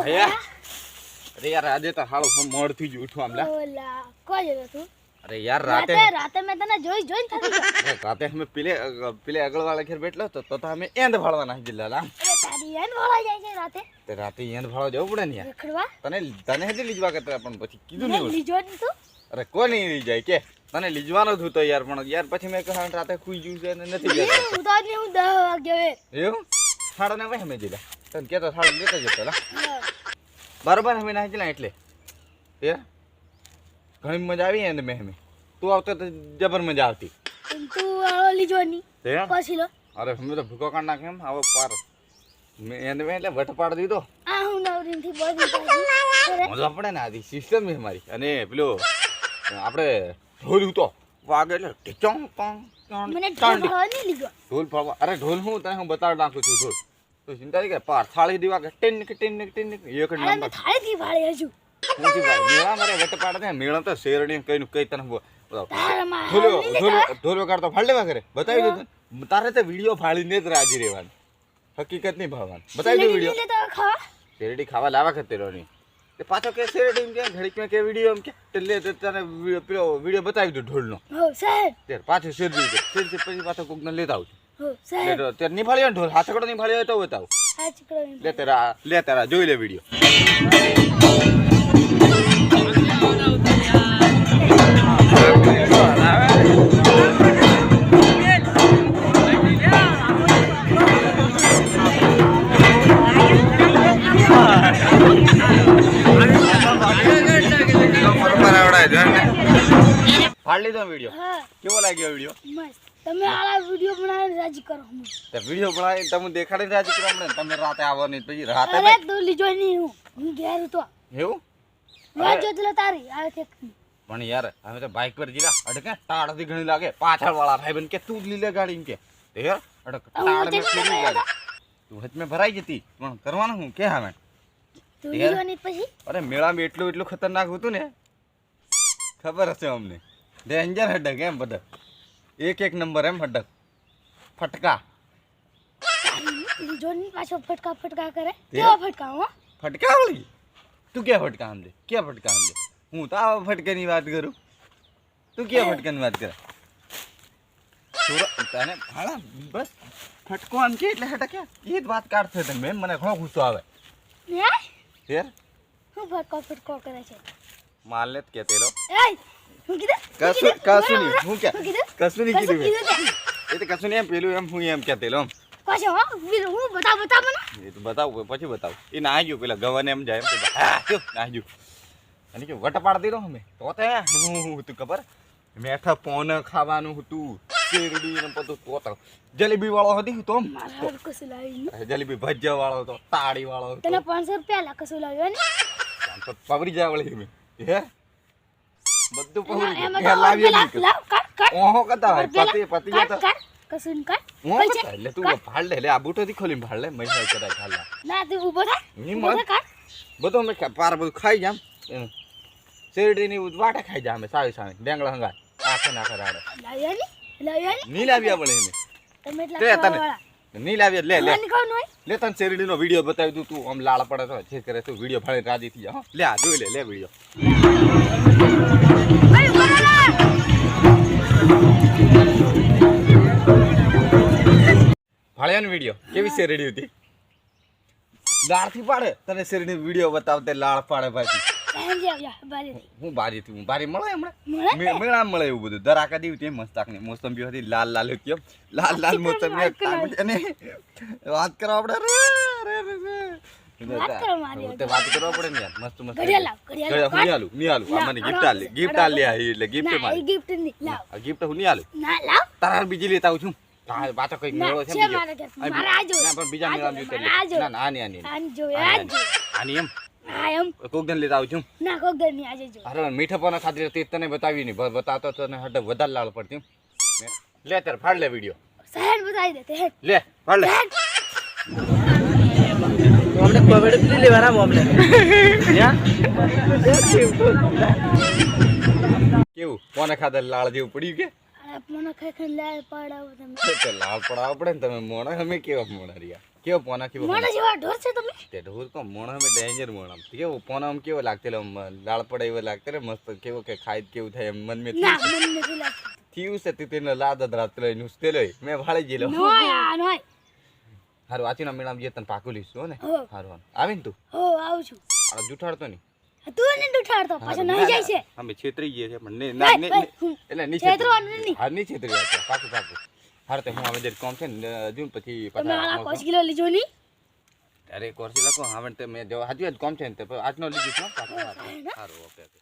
અરે યાર આજે તો હાલો હું મોડથી જ ઉઠવા આમલા ઓલા કોઈ જતો તું અરે યાર રાતે રાતે મેં તને જોઈ જોઈને થતી રાતે અમે પેલે પેલે આગળ વાળા ઘેર બેઠલો તો તો તો અમે એંદ ભાળવાના જિલ્લા લા. અરે તારી એન ભાળવા જાય છે રાતે. તે રાતે એંદ ભાળવા જવું પડે ને યાર. તને તને હજી લીજવા કરતા પણ પછી કીધું નહીં લીજો તું. અરે કોઈ નહીં લઈ જાય કે તને લીજવાનો જ હતો યાર પણ યાર પછી મેં કહ્યું રાતે ખુઈ ગયું છે નથી જતો. હું તો હું એવું? સાડા ને વાગે મેં જીલા તને કહેતો થાળી લેતો જતો લા. બરોબર અમે નાખી જીલા એટલે. એ? ઘણી મજા આવી એને મેં હમે. તું આવતો તો જબર મજા આવતી. તું આવો લીજો ની પછી લો. અરે હમે તો ભૂકો કાઢ નાખે એમ. આવો પાર. મેં એને મેં એટલે વટ પાડ દીધો. આ હું નવરીનથી બોલી મજા પડે ને આદી સિસ્ટમ છે મારી. અને પેલો આપણે ઢોલ તો વાગે એટલે ટોંગ ટોંગ મને. ઢોલ નહીં લીધો. ઢોલ અરે ઢોલ હું તને હું બતાવી નાખું છું ઢોલ. તો ચિંતા નહીં કે પાર થાળી દીવા કે ટેન કે ટેન કે ટેન એક નંબર. થાળી થી વાળે હજુ. ભાઈ મેળા મારે વટ પાડે ને મેળા તો શેરડી કઈ કઈ તને ઢોલ્યો બતાવું. તારા માં ઢોલ હાલ નહીં ઢોલ લેતા. ઢોલ વગાડતો ફાડ લેવા કરે બતાવી દઉં તારે તો વીડિયો ફાડીને જ રાજી રહેવાનું. હકીકત નહીં ભાવવાનું. બતાવી દઉં વીડિયો. શેરડી ખાવા લાવા ખતે રોની તે પાછો કે શેરડી એમ કે ઘડીક મેં કે વીડિયો એમ કે? એટલે તને પેલો વીડિયો બતાવી દઉં ઢોલનો. હો સાહેબ પાછો શેરડી શેરડી પછી પાછો કોકને લેતા આવું હો સાહેબ એટલે ત્યારે નિભાળ્યો ને ઢોલ હાથકડો નિભાળ્યો હોય તો બતાવું આ ચીકડો નહીં. લે તારા લે તારા જોઈ લે વીડિયો ફાડ લીધો વીડિયો હા કેવો લાગ્યો વીડિયો મસ્ત તમે આલા વીડિયો બનાવીને રાજી કરો હું તે વિડિયો બનાવી તમે દેખાડી રાજી કરવા મને તમે રાતે આવવાની પછી રાતે અરે તું લીજો નહીં હું. હું ઘેર તો એવું? વાત જોતલે તારી. આ છે પણ યાર અમે તો બાઇક પર જીરા. અડકે ટાળથી ઘણી લાગે. પાછળ વાળા ભાઈ બન કે તું જ લીલે ગાડી એમ કે. તે યાર અડક તાળ મેં ફેરવી ગાડી. તું હજ મે ભરાઈ જતી. પણ કરવાનું હું કે હવે? તું અરે મેળામાં એટલું એટલું ખતરનાક હતું ને? ખબર હશે અમને. ડેન્જર હડક એમ બધા. એક એક નંબર એમ હડક ફટકા લીજો નહીં પાછો ફટકા ફટકા કરે તે? કેવા ફટકા હો ફટકા વાળી તું ક્યાં ફટકા સમજે ક્યાં ફટકા સમજે હું તો આવા ફટકાની વાત કરું તું ક્યાં ફટકાની વાત કરે સુરત તને હાલા બસ ફટકો આમ કે એટલે હટક્યા એ જ વાત કાઢશે તને મેમ મને ઘણો ગુસ્સો આવે હે ફેર હું ફટકો ફટકો કરે છે માલ ને જ કે તેરો કશું? કશું નહીં હું કે કશું નહીં કીધું મેં. તે એ તો કશું નહીં એમ પેલું એમ હું એમ કે તેલો પાછો હો વીર હું બતાવ બતાવ મને? એ તો બતાવું પછી બતાવું. એ ના ગયું પેલા ગવાને એમ જાય એમ કે હા જો ના ગયું અને કે વટ પાડતી રહો અમે. તો તે હું હું હતું ખબર? મેઠા પોન ખાવાનું હતું શેરડી ને બધું તો તો જલેબી વાળો હતી તો. જલેબી ભજીયા વાળો હતો તાળી વાળો હતો. તને પાંચસો રૂપિયા લાખ કશું લાવ્યો ને? આમ તો પવરી જાય વળી અમે. હે? બધું પેલા નહીં લાવ કાટ કાટ. ઓહો પેલા પતિ પતિ કાટ કાટ. કશું નહીં કાટ. ઓહો કરતા એટલે તું ભાડ લે લે આ બૂટોથી ખોલીને ભાડ લે મય હોય કદાચ હાલ ના તું ઊભો થા. ની મત થા કાટ. બધું અમે ખા- પાર બધું ખાઈ જામ. એનું શેરડીની વાટે ખાઈ જા સાવી સાવી. ડેંગળા હંગાર આખે નાખે રાડે. લાવ્યો ને લાવ્યો ને લાવ્યા વળી અમે. તમે એટલા તને ખાવાવાળા. નહીં લાવી લે લે. લે તને શેરડીનો વીડિયો બતાવી દઉં તું. આમ લાળ પડે તો જે કરે તું વીડિયો ફાડી રાજી થઈ જા લે આ જોઈ લે લે વીડિયો. બરાબર વીડિયો? કેવી શેરડી હતી? લાળથી પાડે? તને શેરડી વીડિયો બતાવતે લાળ પાડે ભાઈ. હું બારી થી હું બારી મળે હમણાં? મળે મળે એવું બધું. દરાકા દેવી તે મસ્તાકની મોસંબી હતી લાલ લાલ કેમ લાલ લાલ મોસંબી વાત કરો. અને વાત કરવા આપણે. વાત કરો વાત કરવા પડે ને મસ્ત મસ્ત. ઘડિયાળ ઘડિયાળ. હું ના, ગિફ્ટ આલી. ગિફ્ટ ના, આલી. એટલે ગિફ્ટ ના મારી. નહીં લાવ. ગિફ્ટ હું આલું. ના લાવ. તારા બીજી લેતા આવું છું. પાછો કંઈક મેળો છે બીજો. ના પણ બીજા મેળા. ના ના આની આની. આની એમ. હા એમ. કોક દન લેતા આવું છું. ના કોક દનની આજે જો. અરે મીઠા ખાતરી ખાધી તે તને બતાવી ની બતાતો તને હટ વધારે લાળ પડતી લે તાર ફાડ લે વીડિયો. સહેન બતાવી દે તે. લે ફાડ લે. અમને કોવિડ ફ્રી લેવાના અમને કેવું? કોને ખાતર લાળ જેવું પડ્યું કે? અરે મને ખાઈ ખાઈ લાલ પડાવો તમે. લાળ પડાવો પડે ને તમે મોણા અમે કેવા મોણા રહ્યા? કેવો પોના કેવો મોણા જેવા ઢોર છે તમે? તે ઢોર કો મોણા મે ડેન્જર મોણા. કેવો પોના આમ કેવો લાગતે લે લાળ પડે એવો લાગતે રે મસ્ત કેવો કે ખાઈત કેવું થાય એમ મન મે ના મન મે થી લાગતું. થયું છે તે તેને લાદ ધરાત લઈ નુસ્તે લઈ. મે ભાળી જેલો નો યાર નો. હારું આચી ના મેડમ જે તન પાકું લીશું ને? હારું આવીન તું? હો આવું છું. આ જુઠાડતો ની તું ને ઉઠાડતો પાછો નહીં જાય છે. અમે છેતરી ગયા છે મને ના એટલે નહીં છેતરવાનું નહીં હા નહીં છેતરી પાકું પાકું. હાર તો હું હવે કોમ છે ને હજુ પછી પાંચ કિલો લીજો ની અરે કોર્સી લખો હવે મેં જો હજુ કોમ છે ને તે આજનો લીધું છે હારું ઓકે ઓકે.